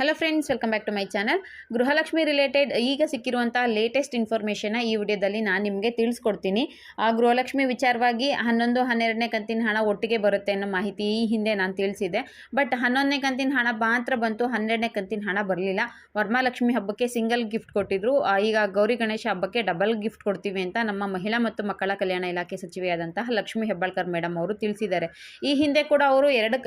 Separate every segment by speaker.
Speaker 1: Hello friends welcome back to my channel Gruhalakshmi related ಈಗ ಸಿಕ್ಕಿರುವಂಥ latest ಇನ್ಫಾರ್ಮೇಷನ್ನ ಈ ವಿಡಿಯೋದಲ್ಲಿ ನಾನು ನಿಮಗೆ ತಿಳಿಸ್ಕೊಡ್ತೀನಿ. ಆ ಗೃಹಲಕ್ಷ್ಮಿ ವಿಚಾರವಾಗಿ ಹನ್ನೊಂದು, ಹನ್ನೆರಡನೇ ಕಂತಿನ ಹಣ ಒಟ್ಟಿಗೆ ಬರುತ್ತೆ ಅನ್ನೋ ಮಾಹಿತಿ ಈ ಹಿಂದೆ ನಾನು ತಿಳಿಸಿದೆ ಬಟ್ ಹನ್ನೊಂದನೇ ಕಂತಿನ ಹಣ ಮಾತ್ರ ಬಂತು, ಹನ್ನೆರಡನೇ ಕಂತಿನ ಹಣ ಬರಲಿಲ್ಲ. ವರ್ಮಾಲಕ್ಷ್ಮಿ ಹಬ್ಬಕ್ಕೆ ಸಿಂಗಲ್ ಗಿಫ್ಟ್ ಕೊಟ್ಟಿದ್ರು. ಈಗ ಗೌರಿ ಗಣೇಶ ಹಬ್ಬಕ್ಕೆ ಡಬಲ್ ಗಿಫ್ಟ್ ಕೊಡ್ತೀವಿ ಅಂತ ನಮ್ಮ ಮಹಿಳಾ ಮತ್ತು ಮಕ್ಕಳ ಕಲ್ಯಾಣ ಇಲಾಖೆ ಸಚಿವೆಯಾದಂತಹ ಲಕ್ಷ್ಮಿ ಹೆಬ್ಬಾಳ್ಕರ್ ಮೇಡಮ್ ಅವರು ತಿಳಿಸಿದ್ದಾರೆ. ಈ ಹಿಂದೆ ಕೂಡ ಅವರು ಎರಡು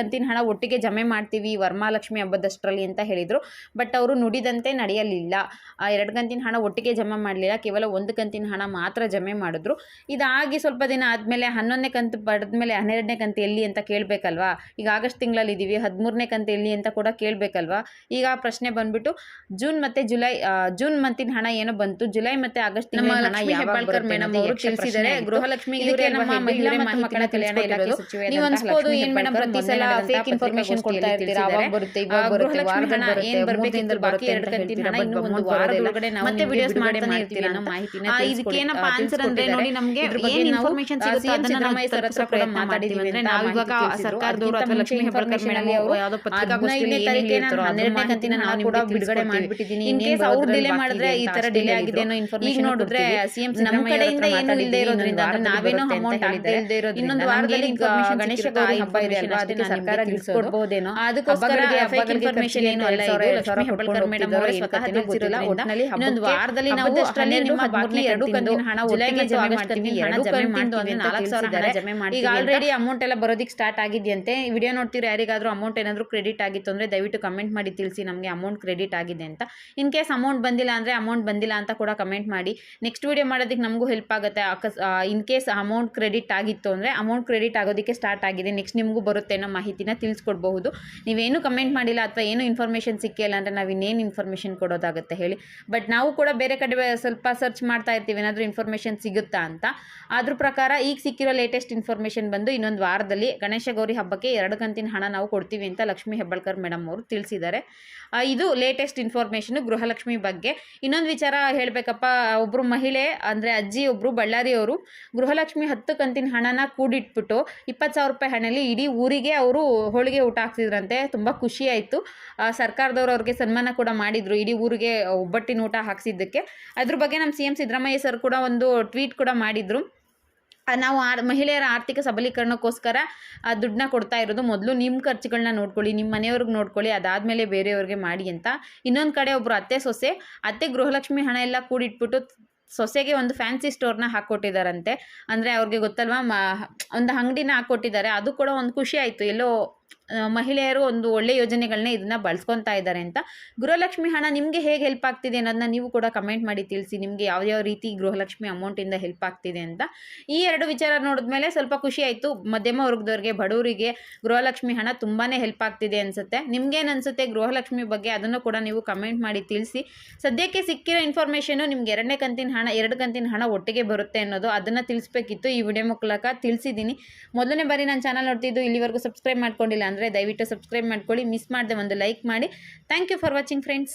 Speaker 1: ಕಂತಿನ ಹಣ ಒಟ್ಟಿಗೆ ಜಮೆ ಮಾಡ್ತೀವಿ. ವರ್ಮಾಲಕ್ಷ್ಮಿ ಹಬ್ಬದಷ್ಟರಲ್ಲಿ ಅಂತ ಹೇಳಿದರು. ಬಟ್ ಅವರು ನುಡಿದಂತೆ ನಡೆಯಲಿಲ್ಲ. ಆ ಎರಡು ಕಂತಿನ ಹಣ ಒಟ್ಟಿಗೆ ಜಮೆ ಮಾಡಲಿಲ್ಲ. ಕೇವಲ ಒಂದು ಕಂತಿನ ಹಣ ಮಾತ್ರ ಜಮೆ ಮಾಡಿದ್ರು. ಇದಾಗಿ ಸ್ವಲ್ಪ ದಿನ ಆದಮೇಲೆ ಹನ್ನೊಂದನೇ ಕಂತು ಪಡೆದ್ಮೇಲೆ ಹನ್ನೆರಡನೇ ಕಂತು ಎಲ್ಲಿ ಅಂತ ಕೇಳಬೇಕಲ್ವಾ? ಈಗ ಆಗಸ್ಟ್ ತಿಂಗಳಲ್ಲಿ ಇದ್ದೀವಿ ಹದಿಮೂರನೇ ಕಂತು ಎಲ್ಲಿ ಅಂತ ಕೂಡ ಕೇಳಬೇಕಲ್ವಾ? ಈಗ ಪ್ರಶ್ನೆ ಬಂದ್ಬಿಟ್ಟು ಜೂನ್ ಮತ್ತೆ ಜುಲೈ ಜೂನ್ ಮಂತಿನ ಹಣ ಏನೋ ಬಂತು? ಜುಲೈ ಮತ್ತೆ ಆಗಸ್ಟ್
Speaker 2: ಹೆಬ್ಬಾಳ್ಕರ್ ಮೇಡಮ್ ಅವರು. ಗೃಹಲಕ್ಷ್ಮಿ
Speaker 1: ಮಕ್ಕಳ ಕಲ್ಯಾಣ ಇಲಾಖೆ. ಸಚಿವೆ
Speaker 2: ಪ್ರತಿ ಸಲ ಫೇಕ್ ಇನ್ಫಾರ್ಮೇಶನ್ ಕೊಡ್ತಾ ಇರ್ತೀರಾ? ಬರುತ್ತೆ.
Speaker 1: ಏನ್ ಬಾಕಿ ಎರಡು ಕಂತಿನ ಹಣ ಇನ್ನು ಒಂದು ವಾರದೊಳಗಡೆ ನಾವು
Speaker 2: ಮತ್ತೆ
Speaker 1: ಅನ್ನೋ ಮಾಹಿತಿನ
Speaker 2: ಇದಕ್ಕೇನಪ್ಪ ಆನ್ಸರ್ ಅಂದ್ರೆ ನೋಡಿ ನಮ್ಗೆ
Speaker 1: ಇದ್ರ ಬಗ್ಗೆ
Speaker 2: ಏನ್
Speaker 1: ನಾವು
Speaker 2: ಇನ್ಫಾರ್ಮೇಶನ್
Speaker 1: ಆ,
Speaker 2: ಅದನ್ನ ನಾವು
Speaker 1: ಸಿದ್ದರಾಮಯ್ಯ ಸರ್ ಹತ್ರ ಕೂಡ
Speaker 2: ಪ್ರಯತ್ನ
Speaker 1: ಮಾತಾಡಿದ್ವಿ
Speaker 2: ಮಾಡ್ತೀವಿ
Speaker 1: ಅಂತ
Speaker 2: ಅಂದ್ರೆ ನಾವು ಇವಾಗ
Speaker 1: ಮಾಹಿತಿ
Speaker 2: ಸರ್ಕಾರದವರು
Speaker 1: ತಿಳಿಸಿದ್ರು.
Speaker 2: ಅಥವಾ ಲಕ್ಷ್ಮಿ
Speaker 1: ಅದಕ್ಕಿಂತ
Speaker 2: ಹೆಬ್ಬಾಳ್ಕರ್ ಮೇಡಮ್
Speaker 1: ಅವರು
Speaker 2: ಯಾವುದೋ ಪತ್ರಿಕಾಗೋಷ್ಠಿಯಲ್ಲಿ
Speaker 1: ಹದಿನೈದನೇ
Speaker 2: ಏನ್
Speaker 1: ತಾರೀಕಿಗೆ
Speaker 2: ಹೇಳ್ತಾರೋ
Speaker 1: ನಾನು ಹನ್ನೆರಡನೇ ಕಂತಿನ ಹಣ ಕೂಡ
Speaker 2: ನಿಮ್ಗೆ
Speaker 1: ಬಿಡುಗಡೆ
Speaker 2: ತಿಳಿಸ್ಕೊಡ್ತೀವಿ.
Speaker 1: ಮಾಡಿಬಿಟ್ಟಿದ್ದೀನಿ
Speaker 2: In
Speaker 1: ಇನ್ನೇನ್
Speaker 2: ಅವ್ರು
Speaker 1: ಬರೋದ್ರಲ್ಲಿ
Speaker 2: ಮಾಡಿದ್ರೆ ಈ ತರ
Speaker 1: ಡಿಲೇ.
Speaker 2: ಆಗಿದೆ ಅನ್ನೋ
Speaker 1: ನೋಡಿದ್ರೆ. ಸಿಎಂ
Speaker 2: ನಮ್ಮ ಕಡೆಯಿಂದ ಏನು ಇಲ್ಲದೆ ಇರೋದ್ರಿಂದ
Speaker 1: ನಾವೇನೋ ಅಮೌಂಟ್ ಆಗದೆ ಇರೋದ್ರಿಂದ ಇನ್ನೊಂದು ವಾರದಲ್ಲಿ ಗಣೇಶ ಗೌರಿ ಹಬ್ಬ ಇದೆ ಅಲ್ವಾ ಅದಕ್ಕೆ ಸರ್ಕಾರ ಗಿಫ್ಟ್ ಅದಕ್ಕೋಸ್ಕರ ಫೇಕ್ ಇನ್ಫಾರ್ಮೇಶನ್ ಏನು ಅಲ್ಲ ಇದು ಲಕ್ಷ್ಮಿ ಹೆಬ್ಬಾಳ್ಕರ್ ಮೇಡಮ್ ಅವರೇ ಸ್ವತಃ ತಿಳಿಸಿರಲಿಲ್ಲ
Speaker 2: ಒಟ್ಟಿನಲ್ಲಿ
Speaker 1: ಇನ್ನೊಂದು ವಾರದಲ್ಲಿ ನಾವು
Speaker 2: ಅಷ್ಟರಲ್ಲಿ
Speaker 1: ನಿಮ್ಮ ಬಾಕಿ ಎರಡು ಕಂತಿನ ಹಣ ಜುಲೈಗೆ ಜಮೆ ಮಾಡ್ತೀವಿ ಹಣ ಜಮೆ ಮಾಡ್ತೀವಿ ಅಂತ ನಾಲ್ಕು ಸಾವಿರ ಹಣ ಜಮೆ ಮಾಡ್ತೀವಿ ಈಗ ಆಲ್ರೆಡಿ ಅಮೌಂಟ್ ಎಲ್ಲ ಬರೋದಿಕ್ಕೆ ಸ್ಟಾರ್ಟ್ ಆಗಿದೆಯಂತೆ. ವಿಡಿಯೋ ನೋಡ್ತೀರಾ ಯಾರಿಗಾದರೂ ಅಮೌಂಟ್ ಏನಾದರೂ ಕ್ರೆಡಿಟ್ ಆಗಿತ್ತು ಅಂದರೆ ದಯವಿಟ್ಟು ಕಮೆಂಟ್ ಮಾಡಿ ತಿಳಿಸಿ ನಮಗೆ ಅಮೌಂಟ್ ಕ್ರೆಡಿಟ್ ಆಗಿದೆ ಅಂತ. ಇನ್ ಕೇಸ್ ಅಮೌಂಟ್ ಬಂದಿಲ್ಲ ಅಂದರೆ ಅಮೌಂಟ್ ಬಂದಿಲ್ಲ ಅಂತ ಕೂಡ ಕಮೆಂಟ್ ಮಾಡಿ. ನೆಕ್ಸ್ಟ್ ವಿಡಿಯೋ ಮಾಡೋದಕ್ಕೆ ನಮಗೂ ಹೆಲ್ಪ್ ಆಗುತ್ತೆ. ಅಕಸ್ ಇನ್ ಕೇಸ್ ಅಮೌಂಟ್ ಕ್ರೆಡಿಟ್ ಆಗಿತ್ತು ಅಂದರೆ ಅಮೌಂಟ್ ಕ್ರೆಡಿಟ್ ಆಗೋದಕ್ಕೆ ಸ್ಟಾರ್ಟ್ ಆಗಿದೆ. ನೆಕ್ಸ್ಟ್ ನಿಮಗೂ ಬರುತ್ತೆ ಅನ್ನೋ ಮಾಹಿತಿನ ತಿಳಿಸ್ಕೊಡ್ಬಹುದು. ನೀವೇನು ಕಮೆಂಟ್ ಮಾಡಿಲ್ಲ ಅಥವಾ ಏನು ಇನ್ಫಾರ್ಮೇಷನ್ ಸಿಕ್ಕಿಲ್ಲ ಅಂದರೆ ನಾವು ಇನ್ನೇನು ಇನ್ಫಾರ್ಮೇಷನ್ ಕೊಡೋದಾಗುತ್ತೆ ಹೇಳಿ. ಬಟ್ ನಾವು ಕೂಡ ಬೇರೆ ಕಡೆ ಸ್ವಲ್ಪ ಸರ್ಚ್ ಮಾಡ್ತಾ ಇರ್ತೀವಿ, ಏನಾದರೂ ಇನ್ಫಾರ್ಮೇಷನ್ ಸಿಗುತ್ತಾ ಅಂತ. ಅದ್ರ ಪ್ರಕಾರ ಈಗ ಸಿಕ್ಕಿರೋ ಲೇಟೆಸ್ಟ್ ಇನ್ಫಾರ್ಮೇಷನ್ ಬಂದು ಇನ್ನೊಂದು ವಾರದಲ್ಲಿ ಗಣೇಶ ಗೌರಿ ಹಬ್ಬಕ್ಕೆ ಎರಡು ಕಂತಿನ ಹಣ ನಾವು ಕೊಡ್ತೀವಿ ಅಂತ ಲಕ್ಷ್ಮಿ ಹೆಬ್ಬಾಳ್ಕರ್ ಮೇಡಮ್ ಅವರು ತಿಳಿಸಿದ್ದಾರೆ. ಇದು ಲೇಟೆಸ್ಟ್ ಇನ್ಫಾರ್ಮೇಷನ್ ಗೃಹಲಕ್ಷ್ಮಿ ಬಗ್ಗೆ. ಇನ್ನೊಂದು ವಿಚಾರ ಹೇಳಬೇಕಪ್ಪ ಒಬ್ಬರು ಮಹಿಳೆ, ಅಂದರೆ ಅಜ್ಜಿ ಒಬ್ಬರು ಬಳ್ಳಾರಿಯವರು ಗೃಹಲಕ್ಷ್ಮಿ ಹತ್ತು ಕಂತಿನ ಹಣನ ಕೂಡಿಟ್ಬಿಟ್ಟು ಇಪ್ಪತ್ತು ಸಾವಿರ ರೂಪಾಯಿ ಹಣಲ್ಲಿ ಇಡೀ ಊರಿಗೆ ಅವರು ಹೋಳಿಗೆ ಊಟ ಹಾಕ್ತಿದ್ರಂತೆ ತುಂಬ ಖುಷಿ ಆಯಿತು. ಸರ್ಕಾರದವರು ಅವ್ರಿಗೆ ಸನ್ಮಾನ ಕೂಡ ಮಾಡಿದರು. ಇಡೀ ಊರಿಗೆ ಒಬ್ಬಟ್ಟಿನ ಊಟ ಹಾಕ್ಸಿದ್ದಕ್ಕೆ. ಅದ್ರ ಬಗ್ಗೆ ನಮ್ಮ ಸಿ ಎಂ ಸಿದ್ದರಾಮಯ್ಯ ಸರ್ ಕೂಡ ಒಂದು ಟ್ವೀಟ್ ಕೂಡ ಮಾಡಿದರು. ನಾವು ಆ ಮಹಿಳೆಯರ ಆರ್ಥಿಕ ಸಬಲೀಕರಣಕ್ಕೋಸ್ಕರ, ಆ, ದುಡ್ಡನ್ನ ಕೊಡ್ತಾ ಇರೋದು ಮೊದಲು ನಿಮ್ಮ ಖರ್ಚುಗಳನ್ನ ನೋಡ್ಕೊಳ್ಳಿ ನಿಮ್ಮ ಮನೆಯವ್ರಿಗೆ ನೋಡ್ಕೊಳ್ಳಿ, ಅದಾದಮೇಲೆ ಬೇರೆಯವ್ರಿಗೆ ಮಾಡಿ ಅಂತ. ಇನ್ನೊಂದು ಕಡೆ ಒಬ್ಬರು ಅತ್ತೆ ಸೊಸೆ, ಅತ್ತೆ ಗೃಹಲಕ್ಷ್ಮಿ ಹಣ ಎಲ್ಲ ಕೂಡಿಟ್ಬಿಟ್ಟು ಸೊಸೆಗೆ ಒಂದು ಫ್ಯಾನ್ಸಿ ಸ್ಟೋರ್ನ ಹಾಕ್ಕೊಟ್ಟಿದ್ದಾರಂತೆ ಅಂದರೆ ಅವ್ರಿಗೆ ಗೊತ್ತಲ್ವಾ, ಮ, ಒಂದು ಅಂಗಡಿನ ಹಾಕ್ಕೊಟ್ಟಿದ್ದಾರೆ. ಅದು ಕೂಡ ಒಂದು ಖುಷಿ ಆಯಿತು. ಎಲ್ಲೋ ಮಹಿಳೆಯರು ಒಂದು ಒಳ್ಳೆ ಯೋಜನೆಗಳನ್ನ ಇದನ್ನ ಬಳಸ್ಕೊತಾ ಇದ್ದಾರೆ ಅಂತ. ಗೃಹಲಕ್ಷ್ಮಿ ಹಣ ನಿಮಗೆ ಹೇಗೆ ಹೆಲ್ಪ್ ಆಗ್ತಿದೆ ಅನ್ನೋದನ್ನ ನೀವು ಕೂಡ ಕಮೆಂಟ್ ಮಾಡಿ ತಿಳಿಸಿ, ನಿಮಗೆ ಯಾವ್ಯಾವ ರೀತಿ ಗೃಹಲಕ್ಷ್ಮಿ ಅಮೌಂಟಿಂದ ಹೆಲ್ಪ್ ಆಗ್ತಿದೆ ಅಂತ. ಈ ಎರಡು ವಿಚಾರ ನೋಡಿದ್ಮೇಲೆ ಸ್ವಲ್ಪ ಖುಷಿ ಆಯ್ತು. ಮಧ್ಯಮ ವರ್ಗದವ್ರಿಗೆ, ಬಡವರಿಗೆ ಗೃಹಲಕ್ಷ್ಮಿ ಹಣ ತುಂಬಾ ಹೆಲ್ಪ್ ಆಗ್ತಿದೆ ಅನಿಸುತ್ತೆ. ನಿಮ್ಗೇನು ಅನ್ಸುತ್ತೆ ಗೃಹಲಕ್ಷ್ಮಿ ಬಗ್ಗೆ ಅದನ್ನು ಕೂಡ ನೀವು ಕಮೆಂಟ್ ಮಾಡಿ ತಿಳಿಸಿ. ಸದ್ಯಕ್ಕೆ ಸಿಕ್ಕಿರೋ ಇನ್ಫಾರ್ಮೇಷನು ನಿಮ್ಗೆ ಎರಡನೇ ಕಂತಿನ ಹಣ, ಎರಡು ಕಂತಿನ ಹಣ ಒಟ್ಟಿಗೆ ಬರುತ್ತೆ ಅನ್ನೋದು ಅದನ್ನು ತಿಳಿಸ್ಬೇಕಿತ್ತು ಈ ವಿಡಿಯೋ ಮೂಲಕ ತಿಳಿಸಿದ್ದೀನಿ ಮೊದಲನೇ ಬಾರಿ ನಾನು ಚಾನಲ್ ನೋಡ್ತಿದ್ದು ಇಲ್ಲಿವರೆಗೂ ಸಬ್ಸ್ಕ್ರೈಬ್ ಮಾಡ್ಕೊಂಡಿಲ್ಲ ಅಂದರೆ ದಯವಿಟ್ಟು ಸಬ್ಸ್ಕ್ರೈಬ್ ಮಾಡ್ಕೊಳ್ಳಿ ಮಿಸ್ ಮಾಡಿದೆ ಒಂದು ಲೈಕ್ ಮಾಡಿ. Thank you for watching friends